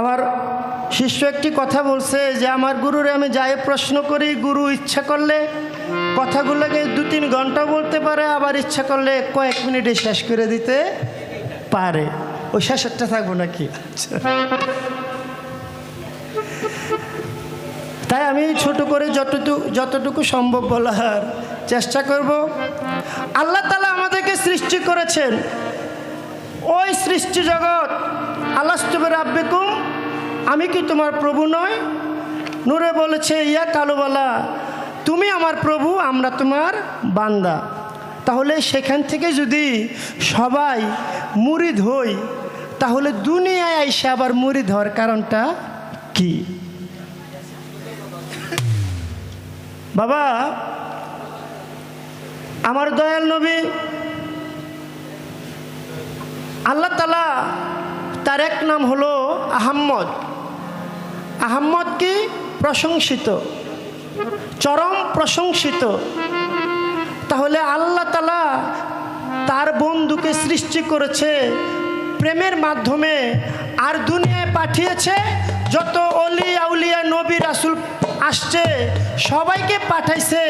আমার শিষ্য একটি কথা বলছে যে, আমার গুরুরে আমি যাই প্রশ্ন করি, গুরু ইচ্ছা করলে কথাগুলোকে দু তিন ঘণ্টা বলতে পারে, আবার ইচ্ছা করলে কয়েক মিনিটে শেষ করে দিতে পারে। ওই শেষেরটা থাকব নাকি? তাই আমি ছোট করে যতটুকু যতটুকু সম্ভব বলার চেষ্টা করব। আল্লাহ তালা আমাদেরকে সৃষ্টি করেছেন। ওই সৃষ্টি জগৎ, আল্লাহ আব্বেকুম আমি কি তোমার প্রভু নয় নূরে বলেছে, ইয়া কালুবালা, তুমি আমার প্রভু, আমরা তোমার বান্দা। তাহলে সেখান থেকে যদি সবাই মুরিদ হই, তাহলে দুনিয়ায় আইসে আবার মুড়ি ধর কারণটা কি? বাবা, আমার দয়াল নবী, আল্লাহ তালা তার এক নাম হলো আহম্মদ। আহম্মদ কি প্রশংসিত চরম প্রশংসিত। তাহলে আল্লাহ তালা তার বন্ধুকে সৃষ্টি করেছে প্রেমের মাধ্যমে আর দুনিয়ায় পাঠিয়েছে যত অলি আউলিয়া নবী রাসুল আসছে সবাইকে পাঠাইছে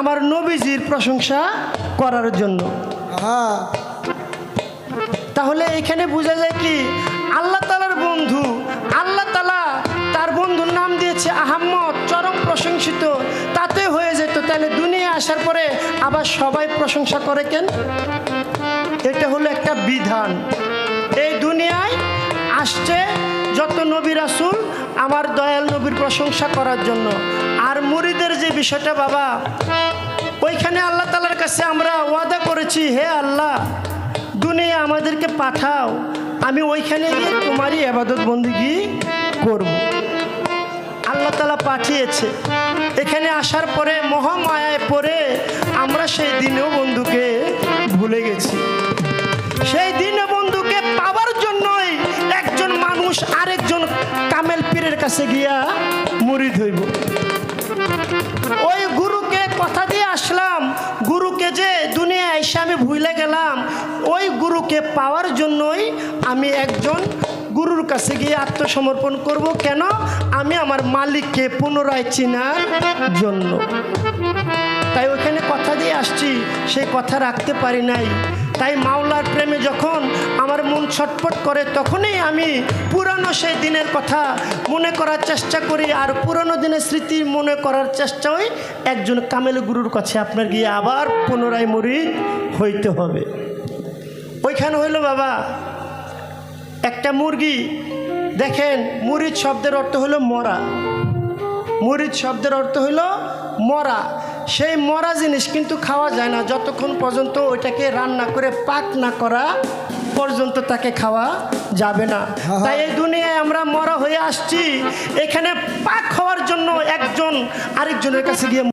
আমার নবীজির প্রশংসা করার জন্য। তাহলে এখানে বোঝা যায় কি আল্লাহ তালার বন্ধু আল্লাহ তালা দিয়েছে আহম্মদ, চরম প্রশংসিত। তাতে হয়ে যেত, তাহলে দুনিয়া আসার পরে আবার সবাই প্রশংসা করে কেন? এটা হলো একটা বিধান। এই দুনিয়ায় আসছে যত নবী রাসুল, আমার দয়াল নবীর প্রশংসা করার জন্য। আর মুরিদের যে বিষয়টা বাবা, ওইখানে আল্লাহ তালার কাছে আমরা ওয়াদা করেছি, হে আল্লাহ, দুনিয়া আমাদেরকে পাঠাও, আমি ওইখানে গিয়ে তোমারই আবাদত বন্দিগি করব। পাঠিয়েছে। এখানে আসার পরে মহামায়ায় পরে আমরা সেই দিনেও বন্ধুকে ভুলে গেছি। সেই দিনে বন্ধুকে পাওয়ার জন্যই একজন মানুষ আরেকজন কামেল পীরের কাছে গিয়া মুড়ি ধইব। গুরুকে পাওয়ার জন্যই আমি একজন গুরুর কাছে গিয়ে আত্মসমর্পণ করব। কেন? আমি আমার মালিককে পুনরায় চেনার জন্য। তাই ওখানে কথা দিয়ে আসছি সেই কথা রাখতে পারি নাই। তাই মাওলার প্রেমে যখন আমার মন ছটফট করে, তখনই আমি পুরানো সেই দিনের কথা মনে করার চেষ্টা করি, আর পুরানো দিনের স্মৃতি মনে করার চেষ্টাই একজন কামেল গুরুর কাছে আপনার গিয়ে আবার পুনরায় মরি হইতে হবে। ওইখানে হইল বাবা? একটা মুরগি দেখেন মুরিদ শব্দের অর্থ হলো মরা। মুরিদ শব্দের অর্থ হলো মরা। সেই মরা জিনিস কিন্তু খাওয়া যায় না। যতক্ষণ পর্যন্ত ওইটাকে রান্না করে পাক না করা পর্যন্ত তাকে খাওয়া যাবে না। তাই এই দুনিয়ায় আমরা মরা হয়ে আসছি। এখানে পাক হওয়ার জন্য একজন আরেকজনের কাছে গিয়ে